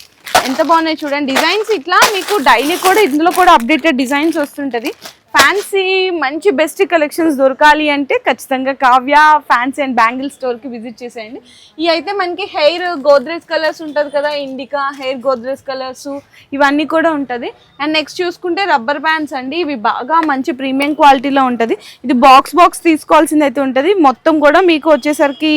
ఎంత బాగున్నాయి చూడండి. డిజైన్స్ ఇట్లా మీకు డైలీ కూడా ఇందులో కూడా అప్డేటెడ్ డిజైన్స్ వస్తుంటుంది. ఫ్యాన్సీ మంచి బెస్ట్ కలెక్షన్స్ దొరకాలి అంటే ఖచ్చితంగా కావ్య ఫ్యాన్సీ అండ్ బ్యాంగిల్ స్టోర్కి విజిట్ చేసేయండి. ఇవి అయితే మనకి హెయిర్ గోద్రేజ్ కలర్స్ ఉంటుంది కదా ఇండికా హెయిర్ గోద్రేజ్ కలర్స్ ఇవన్నీ కూడా ఉంటుంది. అండ్ నెక్స్ట్ చూసుకుంటే రబ్బర్ బ్యాండ్స్ అండి ఇవి బాగా మంచి ప్రీమియం క్వాలిటీలో ఉంటుంది. ఇది బాక్స్ బాక్స్ తీసుకోవాల్సింది అయితే ఉంటుంది. మొత్తం కూడా మీకు వచ్చేసరికి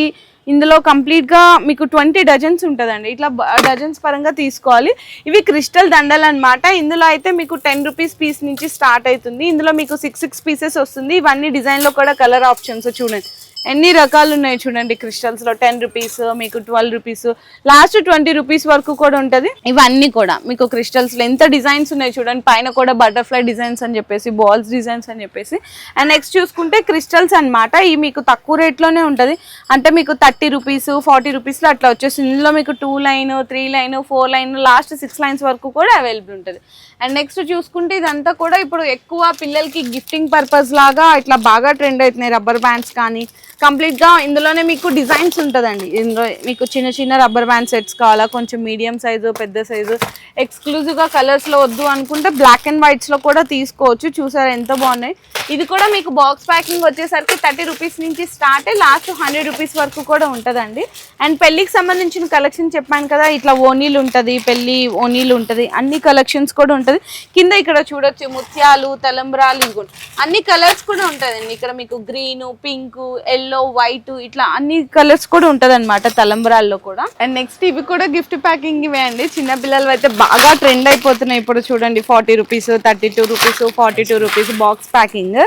ఇందులో కంప్లీట్గా మీకు ట్వంటీ డజన్స్ ఉంటుందండి. ఇట్లా డజన్స్ పరంగా తీసుకోవాలి. ఇవి క్రిస్టల్ దండలు అన్నమాట. ఇందులో అయితే మీకు టెన్ రూపీస్ పీస్ నుంచి స్టార్ట్ అవుతుంది. ఇందులో మీకు సిక్స్ సిక్స్ పీసెస్ వస్తుంది. ఇవన్నీ డిజైన్లో కూడా కలర్ ఆప్షన్స్ చూడండి. ఎన్ని రకాలు ఉన్నాయి చూడండి క్రిస్టల్స్లో టెన్ రూపీస్ మీకు twelve rupees last twenty rupees వరకు కూడా ఉంటది. ఇవన్నీ కూడా మీకు క్రిస్టల్స్లో ఎంత డిజైన్స్ ఉన్నాయి చూడండి. పైన కూడా బటర్ఫ్లై డిజైన్స్ అని చెప్పేసి బాల్స్ డిజైన్స్ అని చెప్పేసి. అండ్ నెక్స్ట్ చూసుకుంటే క్రిస్టల్స్ అనమాట ఇవి మీకు తక్కువ రేట్లోనే ఉంటది. అంటే మీకు థర్టీ రూపీస్ ఫార్టీ రూపీస్లో అట్లా వచ్చేసి ఇందులో మీకు two line three line four line last six lines వరకు కూడా అవైలబుల్ ఉంటుంది. అండ్ నెక్స్ట్ చూసుకుంటే ఇదంతా కూడా ఇప్పుడు ఎక్కువ పిల్లలకి గిఫ్టింగ్ పర్పస్ లాగా ఇట్లా బాగా ట్రెండ్ అవుతున్నాయి రబ్బర్ బ్యాండ్స్ కానీ కంప్లీట్గా ఇందులోనే మీకు డిజైన్స్ ఉంటుందండి. ఇందులో మీకు చిన్న చిన్న రబ్బర్ బ్యాండ్ సెట్స్ కావాలా కొంచెం మీడియం సైజు పెద్ద సైజు ఎక్స్క్లూజివ్గా కలర్స్లో వద్దు అనుకుంటే బ్లాక్ అండ్ వైట్స్లో కూడా తీసుకోవచ్చు. చూసారా ఎంత బాగున్నాయి. ఇది కూడా మీకు బాక్స్ ప్యాకింగ్ వచ్చేసరికి థర్టీ రూపీస్ నుంచి స్టార్ట్ లాస్ట్ హండ్రెడ్ రూపీస్ వరకు కూడా ఉంటుందండి. అండ్ పెళ్ళికి సంబంధించిన కలెక్షన్ చెప్పాను కదా ఇట్లా ఓనీలు ఉంటుంది పెళ్ళి ఓనీలు ఉంటుంది అన్ని కలెక్షన్స్ కూడా ఉంటుంది. కింద ఇక్కడ చూడొచ్చు ముత్యాలు తలంబ్రాలు ఇవి అన్ని కలర్స్ కూడా ఉంటుందండి. ఇక్కడ మీకు గ్రీన్ పింక్ ఎల్లో వైట్ ఇట్లా అన్ని కలర్స్ కూడా ఉంటది అనమాట తలంబరాల్లో కూడా. అండ్ నెక్స్ట్ ఇవి కూడా గిఫ్ట్ ప్యాకింగ్ ఇవే అండి. చిన్న పిల్లలు అయితే బాగా ట్రెండ్ అయిపోతున్నాయి ఇప్పుడు చూడండి. Forty rupees thirty two rupees forty two rupees box packing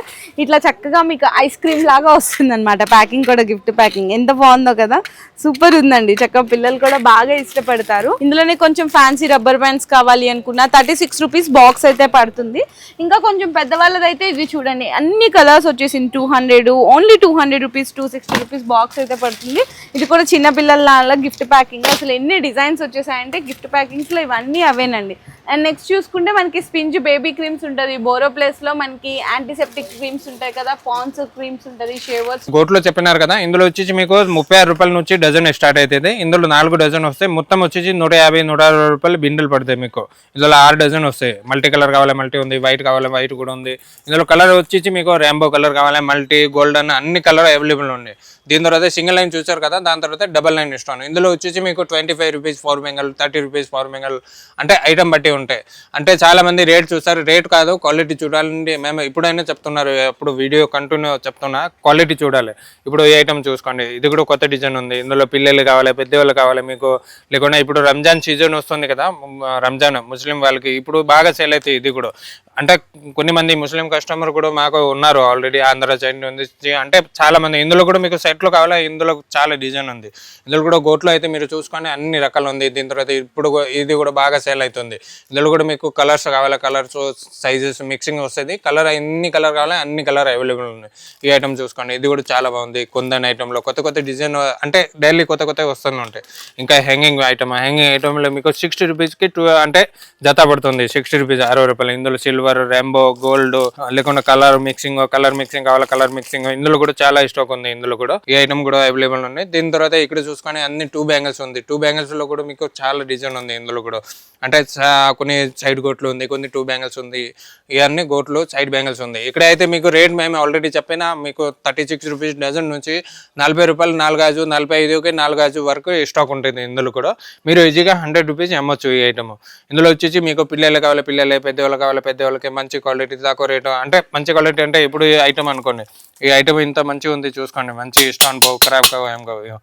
ఇట్లా చక్కగా మీకు ఐస్ క్రీమ్ లాగా వస్తుంది అనమాట ప్యాకింగ్ కూడా గిఫ్ట్ ప్యాకింగ్ ఎంత బాగుందో కదా. సూపర్ ఉందండి. చక్కగా పిల్లలు కూడా బాగా ఇష్టపడతారు. ఇందులోనే కొంచెం ఫ్యాన్సీ రబ్బర్ బ్యాండ్స్ కావాలి అనుకున్నా థర్టీ సిక్స్ రూపీస్ బాక్స్ అయితే పడుతుంది. ఇంకా కొంచెం పెద్దవాళ్ళదైతే ఇది చూడండి. అన్ని కలర్స్ వచ్చేసింది. Two hundred only two hundred rupees two sixty rupees box అయితే పడుతుంది. ఇది కూడా చిన్న పిల్లల గిఫ్ట్ ప్యాకింగ్ అసలు ఎన్ని డిజైన్స్ వచ్చేసాయంటే గిఫ్ట్ ప్యాకింగ్స్లో ఇవన్నీ అవేనండి. అండ్ నెక్స్ట్ చూసుకుంటే మనకి స్పింజ్ బేబీ క్రీమ్స్ ఉంటుంది. బోరో ప్లేస్లో మనకి యాంటీసెప్టిక్ క్రీమ్స్ ఉంటాయి కదా పాన్స్ క్రీమ్స్ ఉంటుంది షేవర్స్ గోట్లో చెప్పినారు కదా ఇందులో వచ్చేసి మీకు ముప్పై ఆరు రూపాయల నుంచి డజన్ స్టార్ట్ అవుతుంది ఇందులో నాలుగు డజన్ వస్తాయి. మొత్తం వచ్చేసి నూట యాభై నూట అరవై రూపాయలు బిండెలు పడతాయి మీకు. ఇందులో ఆరు డజన్ వస్తాయి. మల్టీ కలర్ కావాలి మల్టీ ఉంది వైట్ కావాలి వైట్ కూడా ఉంది. ఇందులో కలర్ వచ్చేసి మీకు రెయిన్బో కలర్ కావాలి మల్టీ గోల్డెన్ అన్ని కలర్ అవైలబుల్ ఉన్నాయి దీని తర్వాత సింగిల్ లైన్ చూసారు కదా దాని తర్వాత డబల్ లైన్ ఇస్తాను ఇందులో వచ్చేసి మీకు twenty five rupees four bangle thirty rupees four bangle అంటే ఐటమ్ బట్టి ఉంటాయి. అంటే చాలా మంది రేట్ చూస్తారు. రేట్ కాదు క్వాలిటీ చూడాలండి. మేము ఇప్పుడైనా చెప్తున్నారు ఎప్పుడు వీడియో కంటిన్యూ చెప్తున్నా క్వాలిటీ చూడాలి. ఇప్పుడు ఏ ఐటమ్ చూసుకోండి. ఇది కూడా కొత్త డిజైన్ ఉంది. ఇందులో పిల్లలు కావాలి పెద్దవాళ్ళు కావాలి మీకు. లేకుండా ఇప్పుడు రంజాన్ సీజన్ వస్తుంది కదా రంజాన్ ముస్లిం వాళ్ళకి ఇప్పుడు బాగా సేల్ అవుతాయి ఇది కూడా. అంటే కొన్ని మంది ముస్లిం కస్టమర్ కూడా మాకు ఉన్నారు ఆల్రెడీ ఆంధ్ర చైన్ ఉంది అంటే చాలా మంది ఇందులో కూడా మీకు సెట్లు కావాలా ఇందులో చాలా డిజైన్ ఉంది. ఇందులో కూడా గోట్లో అయితే మీరు చూసుకొని అన్ని రకాలు ఉంది. దీని తర్వాత ఇప్పుడు ఇది కూడా బాగా సేల్ అవుతుంది. ఇందులో కూడా మీకు కలర్స్ కావాలా కలర్స్ సైజెస్ మిక్సింగ్ వస్తుంది. కలర్ ఎన్ని కలర్ కావాలా అన్ని కలర్ అవైలబుల్ ఉంది ఈ ఐటమ్ చూసుకోండి. ఇది కూడా చాలా బాగుంది. కొందని ఐటెంలో కొత్త కొత్త డిజైన్ అంటే డైలీ కొత్త కొత్త వస్తూనే ఉంటాయి. ఇంకా హ్యాంగింగ్ ఐటమ్ హ్యాంగింగ్ ఐటమ్లో మీకు సిక్స్టీ రూపీస్కి టూ అంటే జత పడుతుంది. సిక్స్టీ రూపీస్ అరవై రూపాయలు. ఇందులో సిల్వర్ రెంబో గోల్డ్ లేకుండా కలర్ మిక్సింగ్ కలర్ మిక్సింగ్ కావాలా కలర్ మిక్సింగ్. ఇందులో కూడా చాలా స్టాక్ ఉంది. ఇందులో కూడా ఈ ఐటమ్ కూడా అవైలబుల్ ఉన్నాయి. దీని తర్వాత ఇక్కడ చూసుకొని అన్ని టూ బ్యాంగిల్స్ ఉంది. టూ బ్యాంగిల్స్లో కూడా మీకు చాలా డిజైన్ ఉంది ఇందులో కూడా. అంటే చా- కొన్ని సైడ్ గోట్లు ఉంది కొన్ని టూ బ్యాంగిల్స్ ఉంది. ఇవన్నీ గోట్లు సైడ్ బ్యాంగిల్స్ ఉంది. ఇక్కడ అయితే మీకు రేట్ మేము ఆల్రెడీ చెప్పినా మీకు థర్టీ సిక్స్ రూపీస్ డజన్ నుంచి నలభై రూపాయలు నాలుగు గాజు నలభై ఐదుకి నాలుగు గాజు వరకు స్టాక్ ఉంటుంది ఇందులో కూడా. మీరు ఈజీగా హండ్రెడ్ రూపీస్ అమ్మొచ్చు ఈ ఐటమ్ ఇందులో వచ్చేసి మీకు పిల్లలు కావాలి పిల్లలే పెద్దవాళ్ళు కావాలి పెద్దవాళ్ళకి మంచి క్వాలిటీ తక్కువ రేటు అంటే మంచి క్వాలిటీ అంటే ఇప్పుడు ఈ ఐటమ్ అనుకోండి. ఈ ఐటమ్ ఇంత మంచిగా ఉంది చూసుకోండి మంచి ఇష్టం పోవు ఖరాబ్ కావు ఏం కావు ఇగో.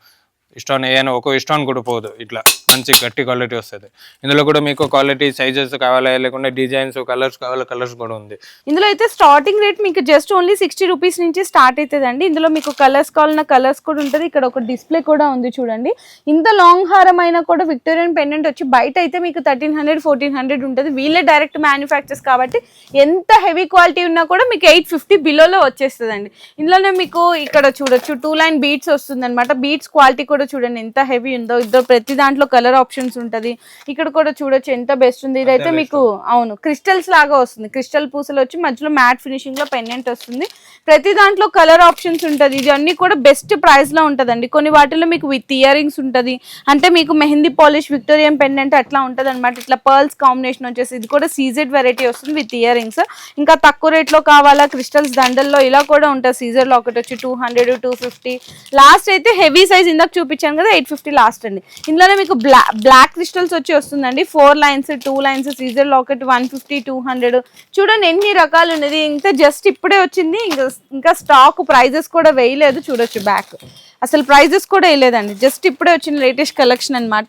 ఇష్టం ఏమైనా ఒక ఇష్టం కూడా పోదు ఇట్లా మంచి గట్టి క్వాలిటీ వస్తుంది. ఇందులో కూడా మీకు క్వాలిటీ సైజెస్ కావాలా లేకుంటే డిజైన్స్ కలర్స్ కావాలి కలర్స్ కూడా ఉంది. ఇందులో అయితే స్టార్టింగ్ రేట్ మీకు జస్ట్ ఓన్లీ సిక్స్టీ రూపీస్ నుంచి స్టార్ట్ అవుతుందండి ఇందులో మీకు కలర్స్ కావాలన్న కలర్స్ కూడా ఉంటుంది. ఇక్కడ ఒక డిస్ప్లే కూడా ఉంది చూడండి. ఇంత లాంగ్ హారం అయినా కూడా విక్టోరియన్ పెండెంట్ వచ్చి బయట అయితే మీకు థర్టీన్ హండ్రెడ్ ఫోర్టీన్ హండ్రెడ్ ఉంటుంది. వీళ్ళే డైరెక్ట్ మ్యానుఫ్యాక్చర్స్ కాబట్టి ఎంత హెవీ క్వాలిటీ ఉన్నా కూడా మీకు ఎయిట్ ఫిఫ్టీ బిలోలో వచ్చేస్తుందండి. ఇందులోనే మీకు ఇక్కడ చూడొచ్చు టూ లైన్ బీట్స్ వస్తుంది అనమాట బీట్స్ క్వాలిటీ కూడా చూడండి ఎంత హెవీ ఉందో. ఇద్దరు ప్రతి దాంట్లో కలర్ ఆప్షన్స్ ఉంటుంది. ఇక్కడ కూడా చూడొచ్చు ఎంత బెస్ట్ ఉంది. ఇదైతే మీకు అవును క్రిస్టల్స్ లాగా వస్తుంది. క్రిస్టల్ పూసలు వచ్చి మధ్యలో మ్యాట్ ఫినిషింగ్లో పెండెంట్ వస్తుంది. ప్రతి దాంట్లో కలర్ ఆప్షన్స్ ఉంటుంది. ఇది అన్ని కూడా బెస్ట్ ప్రైస్లో ఉంటదండి. కొన్ని వాటిలో మీకు విత్ ఇయర్ రింగ్స్ ఉంటుంది. అంటే మీకు మెహందీ పాలిష్ విక్టోరియన్ పెండెంట్ అట్లా ఉంటుంది అనమాట ఇట్లా పర్ల్స్ కాంబినేషన్ వచ్చేసి ఇది కూడా సీజెడ్ వెరైటీ వస్తుంది విత్ ఇయర్ రింగ్స్ ఇంకా తక్కువ రేట్లో కావాలా? క్రిస్టల్స్ దండల్లో ఇలా కూడా ఉంటుంది. సీజర్లో ఒకటి వచ్చి two hundred two fifty last అయితే హెవీ సైజ్ ఇందాక చూపించాను కదా ఎయిట్ ఫిఫ్టీ లాస్ట్ అండి. ఇందులోనే మీకు బ్లాక్ క్రిస్టల్స్ వచ్చి వస్తుందండి. Four lines two lines Caesar locket one fifty two hundred. చూడండి ఎన్ని రకాలు ఉన్నది ఇంకా జస్ట్ ఇప్పుడే వచ్చింది. ఇంకా ఇంకా స్టాక్ ప్రైజెస్ కూడా వేయలేదు. చూడొచ్చు బ్యాక్. అసలు ప్రైజెస్ కూడా వేయలేదండి. జస్ట్ ఇప్పుడే వచ్చిన లేటెస్ట్ కలెక్షన్ అన్నమాట.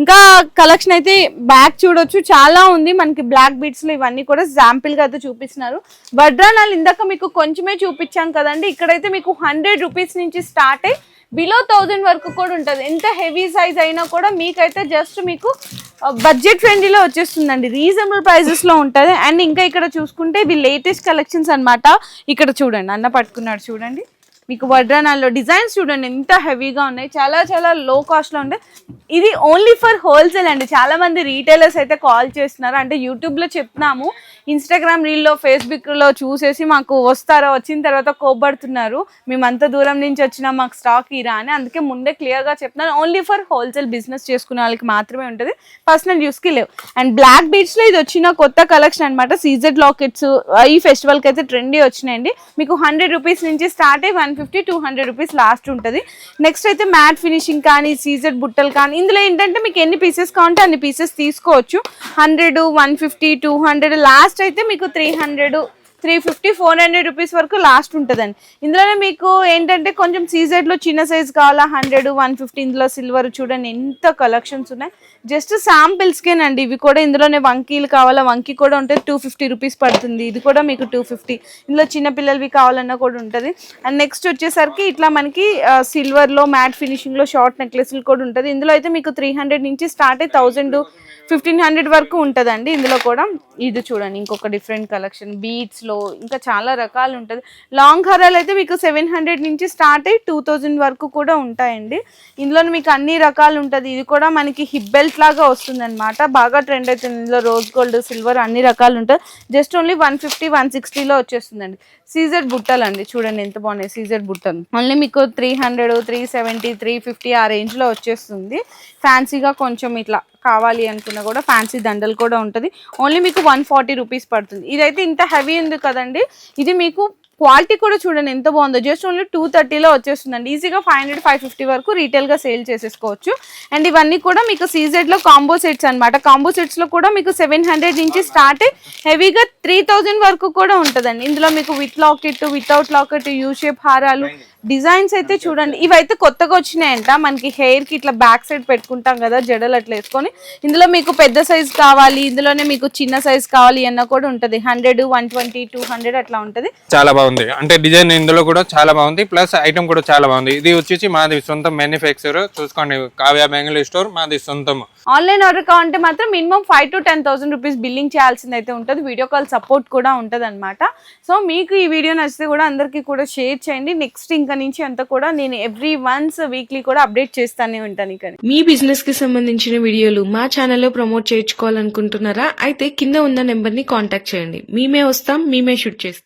ఇంకా కలెక్షన్ అయితే బ్యాక్ చూడొచ్చు. చాలా ఉంది. మనకి బ్లాక్ బీట్స్లో ఇవన్నీ కూడా శాంపిల్గా అయితే చూపిస్తున్నారు. వడ్రానాలు ఇందాక మీకు కొంచెమే చూపించాం కదండి. ఇక్కడైతే మీకు హండ్రెడ్ రూపీస్ నుంచి స్టార్ట్ అయ్యి బిలో థౌజండ్ వరకు కూడా ఉంటుంది. ఎంత హెవీ సైజ్ అయినా కూడా మీకైతే జస్ట్ మీకు uh, బడ్జెట్ ఫ్రెండ్లీలో వచ్చేస్తుందండి. రీజనబుల్ ప్రైజెస్లో ఉంటుంది. అండ్ ఇంకా ఇక్కడ చూసుకుంటే ఇవి లేటెస్ట్ కలెక్షన్స్ అన్నమాట. ఇక్కడ చూడండి అన్న పట్టుకున్నాడు చూడండి. మీకు వడ్రానాల్లో డిజైన్స్ చూడండి ఎంత హెవీగా ఉన్నాయి. చాలా చాలా లో కాస్ట్లో ఉంటాయి ఇది ఓన్లీ ఫర్ హోల్సేల్ అండి. చాలామంది రీటైలర్స్ అయితే కాల్ చేస్తున్నారు. అంటే యూట్యూబ్లో చెప్తున్నాము. ఇన్స్టాగ్రామ్ రీల్లో ఫేస్బుక్లో చూసేసి మాకు వస్తారో వచ్చిన తర్వాత కోపడుతున్నారు మేము అంత దూరం నుంచి వచ్చినా మాకు స్టాక్ ఇరా అని. అందుకే ముందే క్లియర్గా చెప్తున్నాను. ఓన్లీ ఫర్ హోల్సేల్ బిజినెస్ చేసుకునే వాళ్ళకి మాత్రమే ఉంటుంది. పర్సనల్ యూస్కి లేవు. అండ్ బ్లాక్ బీచ్లో ఇది వచ్చిన కొత్త కలెక్షన్ అనమాట సీజెడ్ లాకెట్స్ ఈ ఫెస్టివల్కి అయితే ట్రెండీ వచ్చినాయండి. మీకు హండ్రెడ్ రూపీస్ నుంచి స్టార్ట్ అయ్యి one fifty two hundred rupees last ఉంటుంది. నెక్స్ట్ అయితే మ్యాట్ ఫినిషింగ్ కానీ సీజెడ్ బుట్టలు కానీ ఇందులో ఏంటంటే మీకు ఎన్ని పీసెస్ కావాలంటే అన్ని పీసెస్ తీసుకోవచ్చు. Hundred one fifty two hundred last అయితే మీకు three hundred three fifty four hundred rupees వరకు లాస్ట్ ఉంటుందండి. ఇందులోనే మీకు ఏంటంటే కొంచెం సీజెడ్లో చిన్న సైజ్ కావాలా హండ్రెడ్ వన్ ఫిఫ్టీ ఇందులో సిల్వర్ చూడండి ఎంత కలెక్షన్స్ ఉన్నాయి. జస్ట్ శాంపిల్స్కేనండి. ఇవి కూడా ఇందులోనే వంకీలు కావాలా? వంకీ కూడా ఉంటే టూ ఫిఫ్టీ రూపీస్ పడుతుంది. ఇది కూడా మీకు టూ ఫిఫ్టీ. ఇందులో చిన్నపిల్లలవి కావాలన్నా కూడా ఉంటుంది. అండ్ నెక్స్ట్ వచ్చేసరికి ఇట్లా మనకి సిల్వర్లో మ్యాట్ ఫినిషింగ్లో షార్ట్ నెక్లెస్లు కూడా ఉంటుంది. ఇందులో అయితే మీకు త్రీ హండ్రెడ్ నుంచి స్టార్ట్ అయ్యి థౌజండ్ ఫిఫ్టీన్ హండ్రెడ్ వరకు ఉంటుందండి. ఇందులో కూడా ఇది చూడండి. ఇంకొక డిఫరెంట్ కలెక్షన్. బీట్స్లో ఇంకా చాలా రకాలు ఉంటుంది. లాంగ్ హారాలు అయితే మీకు సెవెన్ హండ్రెడ్ నుంచి స్టార్ట్ అయ్యి టూ థౌజండ్ వరకు కూడా ఉంటాయండి. ఇందులో మీకు అన్ని రకాలు ఉంటుంది. ఇది కూడా మనకి హిబ్బెల్ ఇట్లాగా వస్తుందన్నమాట. వస్తుంది అనమాట బాగా ట్రెండ్ అవుతుంది ఇందులో రోజ్ గోల్డ్ సిల్వర్ అన్ని రకాలు ఉంటాయి just only one fifty one సిక్స్టీలో వచ్చేస్తుందండి. సీజర్ బుట్టలు అండి చూడండి ఎంత బాగున్నాయి సీజర్ బుట్టలు. ఓన్లీ మీకు three hundred three seventy three fifty ఆ రేంజ్లో వచ్చేస్తుంది. ఫ్యాన్సీగా కొంచెం ఇట్లా కావాలి అనుకున్నా కూడా ఫ్యాన్సీ దండలు కూడా ఉంటుంది. ఓన్లీ మీకు వన్ ఫార్టీ రూపీస్ పడుతుంది. ఇదైతే ఇంత హెవీ ఉంది కదండి? ఇది మీకు క్వాలిటీ కూడా చూడండి ఎంత బాగుందో. జస్ట్ ఓన్లీ టూ థర్టీలో వచ్చేస్తుందండి. ఈజీగా ఫైవ్ హండ్రెడ్ ఫైవ్ ఫిఫ్టీ వరకు రీటైల్గా సేల్ చేసేసుకోవచ్చు. అండ్ ఇవన్నీ కూడా మీకు సీజెడ్లో కాంబో సెట్స్ అనమాట కాంబో సెట్స్లో కూడా మీకు సెవెన్ హండ్రెడ్ నుంచి స్టార్ట్ హెవీగా త్రీ థౌజండ్ వరకు కూడా ఉంటుందండి. ఇందులో మీకు with locket without locket U shape హారాలు డిజైన్స్ అయితే చూడండి. ఇవైతే కొత్తగా వచ్చినాయంట. మనకి హెయిర్కి ఇట్లా బ్యాక్ సైడ్ పెట్టుకుంటాం కదా జడలు అట్లా వేసుకొని. ఇందులో మీకు పెద్ద సైజ్ కావాలి ఇందులోనే మీకు చిన్న సైజ్ కావాలి అన్న కూడా ఉంటది. Hundred one twenty two hundred అట్లా ఉంటది. చాలా బాగుంది. అంటే డిజైన్ ఇందులో కూడా చాలా బాగుంది. ప్లస్ ఐటమ్ కూడా చాలా బాగుంది. ఇది వచ్చేసి మాది సొంతం మ్యానుఫ్యాక్చర్ చూసుకోండి కావ్య బెంగళూరు స్టోర్ మాది సొంతం ఆన్లైన్ ఆర్డర్ కావాలంటే మాత్రం minimum five to ten thousand rupees billing చేయాల్సింది అయితే ఉంటుంది. వీడియో కాల్ సపోర్ట్ కూడా ఉంటుంది అనమాట సో మీకు ఈ వీడియో నచ్చితే కూడా అందరికీ కూడా షేర్ చేయండి. నెక్స్ట్ ఇంకా నుంచి అంతా కూడా నేను ఎవ్రీ వన్స్ వీక్లీ కూడా అప్డేట్ చేస్తానే ఉంటాను ఇక మీ బిజినెస్కి సంబంధించిన వీడియోలు మా ఛానల్లో ప్రమోట్ చేయించుకోవాలనుకుంటున్నారా? అయితే కింద ఉన్న నెంబర్ని కాంటాక్ట్ చేయండి. మేమే వస్తాం మేమే షూట్ చేస్తాం.